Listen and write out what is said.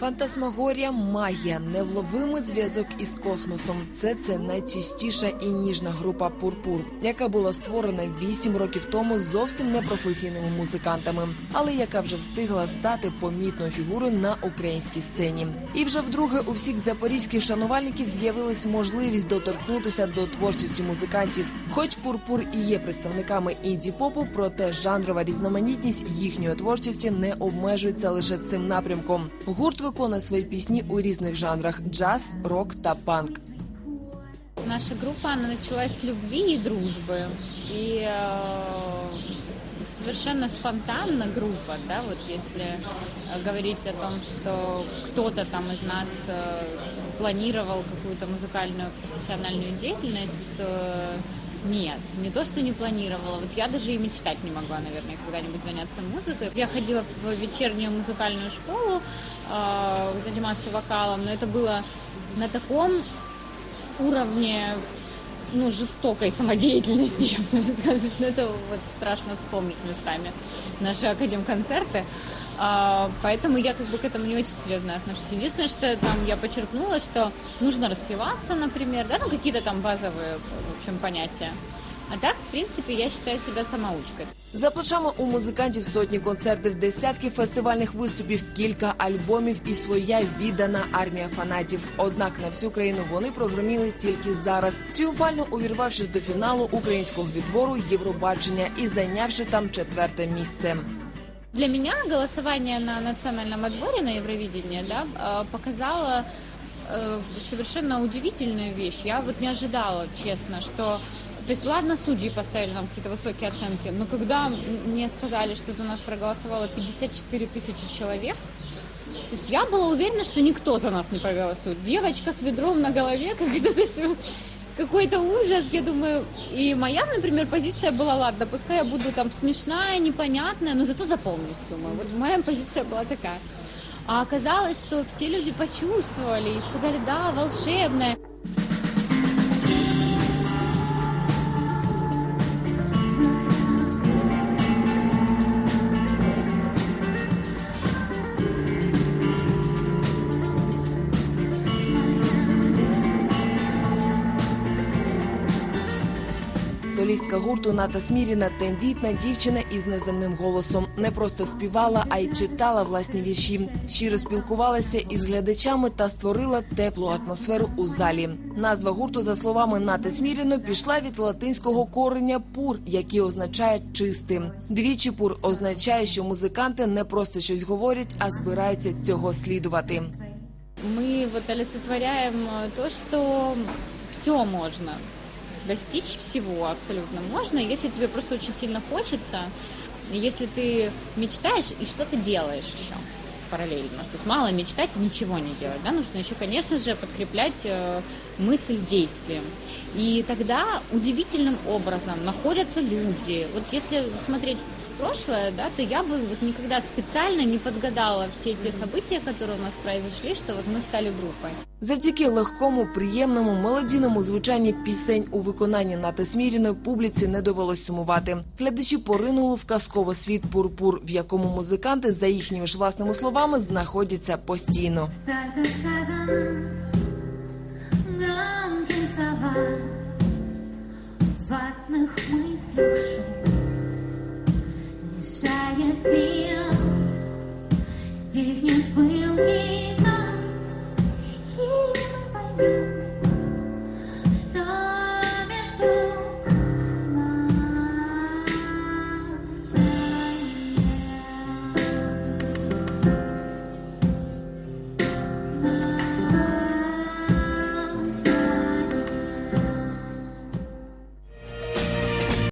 Фантасмагорія, магія, невловимий зв'язок із космосом. Це це найчистіша і ніжна група Пурпур, яка була створена вісім років тому зовсім непрофесійними музикантами, але яка вже встигла стати помітною фігурою на українській сцені. І вже вдруге у всіх запорізьких шанувальників з'явилась можливість доторкнутися до творчості музикантів. Хоч Пурпур і є представниками інді попу, проте жанрова різноманітність їхньої творчості не обмежується лише цим напрямком. Гурт виконує свої пісні у різних жанрах: джаз, рок та панк. Наша группа, она началась с любви и дружбы. И э, совершенно спонтанно группа, да, вот если э, говорить о том, что кто-то там из нас э, планировал какую-то музыкальную профессиональную деятельность, то нет, не то, что не планировала. Вот я даже и мечтать не могла, наверное, когда-нибудь заняться музыкой. Я ходила в вечернюю музыкальную школу э, заниматься вокалом, но это было на таком уровне ну, жестокой самодеятельности. Ну, это вот страшно вспомнить местами наши академконцерты. А, поэтому я как бы к этому не очень серьезно отношусь. Единственное, что там я подчеркнула, что нужно распеваться, например, да, ну какие-то там базовые, в общем, понятия. А так, в принципе, я считаю себя самоучкой. За плечами у музикантів сотні концертів, десятки фестивальних виступів, кілька альбомів і своя віддана армія фанатів. Однак на всю країну вони прогроміли тільки зараз, тріумфально увірвавшись до фіналу українського відбору Євробачення і зайнявши там четверте місце. Для меня голосование на национальном отборе на Евровидение да, показало э, совершенно удивительную вещь. Я вот не ожидала, честно, что... То есть, ладно, судьи поставили нам какие-то высокие оценки, но когда мне сказали, что за нас проголосовало 54 тысячи человек, то есть я была уверена, что никто за нас не проголосует. Девочка с ведром на голове, как-то какой-то ужас, я думаю. И моя, например, позиция была, ладно, пускай я буду там смешная, непонятная, но зато запомнюсь, думаю. Вот моя позиция была такая. А оказалось, что все люди почувствовали и сказали, да, волшебная. Солістка гурту Ната Сміріна тендітна дівчина із неземним голосом. Не просто співала, а й читала власні вірші. Щиро спілкувалася із глядачами та створила теплу атмосферу у залі. Назва гурту, за словами Нати Сміріно, пішла від латинського кореня пур, який означає чистим. Двічі пур означає, що музиканти не просто щось говорять, а збираються цього слідувати. Мы вот олицетворяем то, что все можно. Достичь всего абсолютно можно, если тебе просто очень сильно хочется, если ты мечтаешь и что-то делаешь еще параллельно. То есть мало мечтать и ничего не делать. Да? Нужно еще, конечно же, подкреплять э, мысль действием. И тогда удивительным образом находятся люди. Вот если смотреть прошлое, да, то я бы вот никогда специально не подгадала все те события, которые у нас произошли, что вот мы стали группой. Завдяки легкому, приємному, мелодійному звучанні пісень у виконанні Нати Сміріної публіці не довелось сумувати. Глядачі поринули в казковий світ пурпур, в якому музиканти, за їхніми ж власними словами, знаходяться постійно. Столько сказано